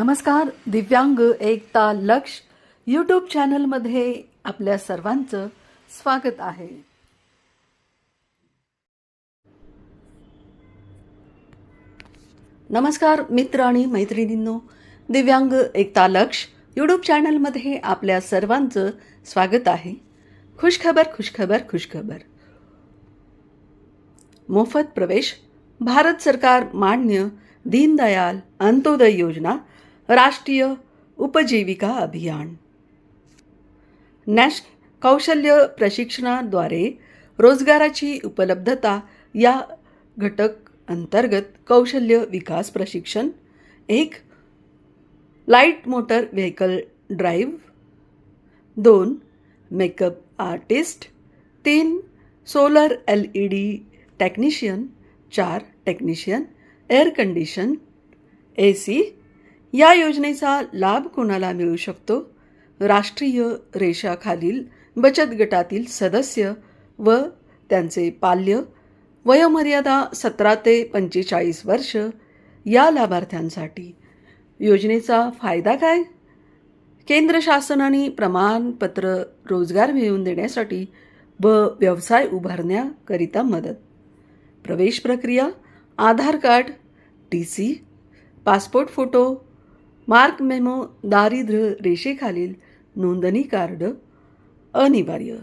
नमस्कार दिव्यांग एकता लक्ष यूट्यूब चॅनलमध्ये आपल्या सर्वांचं स्वागत आहे. नमस्कार मित्र आणि मैत्रिणींनो. दिव्यांग एकता लक्ष यूट्यूब चॅनलमध्ये आपल्या सर्वांचं स्वागत आहे. खुशखबर खुशखबर खुशखबर. मोफत प्रवेश भारत सरकार मान्य दीनदयाल अंत्योदय योजना राष्ट्रीय उपजीविका अभियान. नॅश कौशल्य प्रशिक्षणाद्वारे रोजगाराची उपलब्धता या घटक अंतर्गत कौशल्य विकास प्रशिक्षण एक लाइट मोटर व्हेकल ड्राईव्ह दोन मेकअप आर्टिस्ट तीन solar L E D technician चार technician air condition A C या योजनेचा लाभ कोणाला मिळू शकतो? राष्ट्रीय रेषाखालील बचत गटातील सदस्य व त्यांचे पाल्य वयोमर्यादा सतरा ते पंचेचाळीस वर्ष या लाभार्थ्यांसाठी योजनेचा फायदा काय? केंद्र शासनाने प्रमाणपत्र रोजगार मिळवून देण्यासाठी व व्यवसाय उभारण्याकरिता मदत प्रवेश प्रक्रिया Aadhaar card T C passport photo mark memo दारिद्र्य रेषेखालील नोंदणी कार्ड अनिवार्य.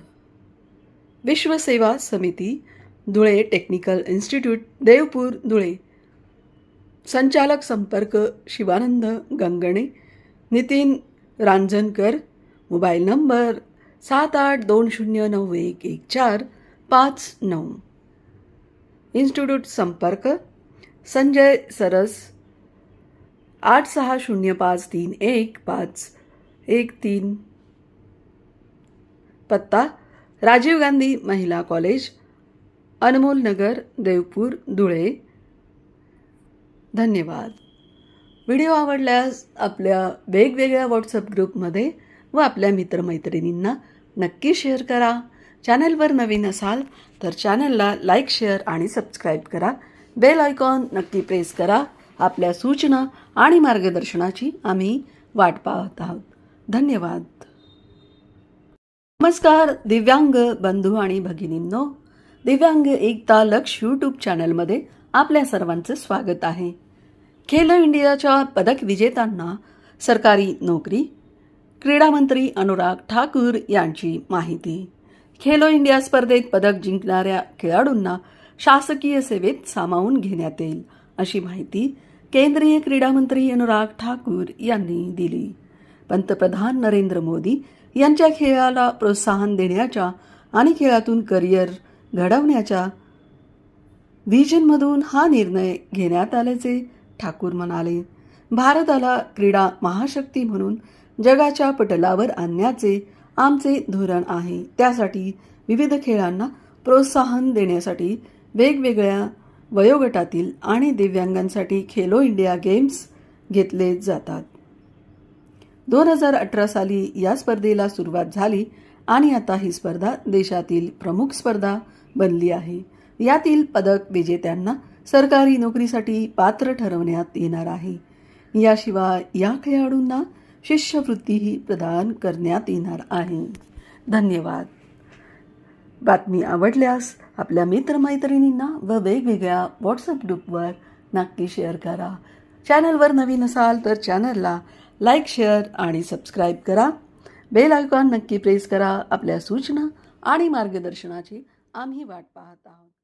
Vishwaseva Samiti Dhule technical institute Deopur Dhule. संचालक संपर्क शिवानंद गंगणे. नितीन रांजणकर मोबाईल नंबर सात आठ दोन शून्य नऊ एक एक चार पाच नऊ. इन्स्टिट्यूट संपर्क संजय सरस आठ सहा शून्य पाच तीन एक पाच. एक तीन. पत्ता राजीव गांधी महिला कॉलेज अनमोल नगर देवपूर धुळे. धन्यवाद. व्हिडिओ आवडल्यास आपल्या वेगवेगळ्या व्हॉट्सअप ग्रुपमध्ये व आपल्या मित्रमैत्रिणींना नक्की शेअर करा. चॅनलवर नवीन असाल तर चॅनलला लाईक शेअर आणि सबस्क्राईब करा. बेल आयकॉन नक्की प्रेस करा. आपल्या सूचना आणि मार्गदर्शनाची आम्ही वाट पाहत आहोत. धन्यवाद. नमस्कार दिव्यांग बंधू आणि भगिनींनो. दिव्यांग एकता लक्ष यूट्यूब चॅनलमध्ये आपल्या सर्वांचं स्वागत आहे. खेलो इंडियाच्या पदक विजेत्यांना सरकारी नोकरी क्रीडामंत्री अनुराग ठाकूर यांची माहिती. खेलो इंडिया स्पर्धेत पदक जिंकणाऱ्या खेळाडूंना शासकीय सेवेत सामावून घेण्यात येईल अशी माहिती केंद्रीय क्रीडामंत्री अनुराग ठाकूर यांनी दिली. पंतप्रधान नरेंद्र मोदी यांच्या खेळाला प्रोत्साहन देण्याच्या आणि खेळातून करिअर घडवण्याच्या व्हिजनमधून हा निर्णय घेण्यात आल्याचे ठाकूर म्हणाले. भारताला क्रीडा महाशक्ती म्हणून जगाच्या पटलावर आणण्याचे आमचे धोरण आहे. त्यासाठी विविध खेळांना प्रोत्साहन देण्यासाठी वेगवेगळ्या वयोगटातील आणि दिव्यांगांसाठी खेलो इंडिया गेम्स घेतले जातात. दोन हजार अठरा साली या स्पर्धेला सुरुवात झाली आणि आता ही स्पर्धा देशातील प्रमुख स्पर्धा बनली आहे. यातील पदक विजेत्यांना सरकारी नोकरीसाठी पात्र ठरवण्यात येणार आहे. याशिवाय या खेळाडूंना शिष्यवृत्तीही प्रदान करण्यात येणार आहे. धन्यवाद. बातमी आवडल्यास आपल्या मित्रमैत्रिणींना व वेगवेगळ्या व्हॉट्सअप ग्रुपवर नक्की शेअर करा. चॅनलवर नवीन असाल तर चॅनलला लाईक शेअर आणि सबस्क्राईब करा. बेल आयकॉन नक्की प्रेस करा. आपल्या सूचना आणि मार्गदर्शनाची आम्ही वाट पाहत आहोत.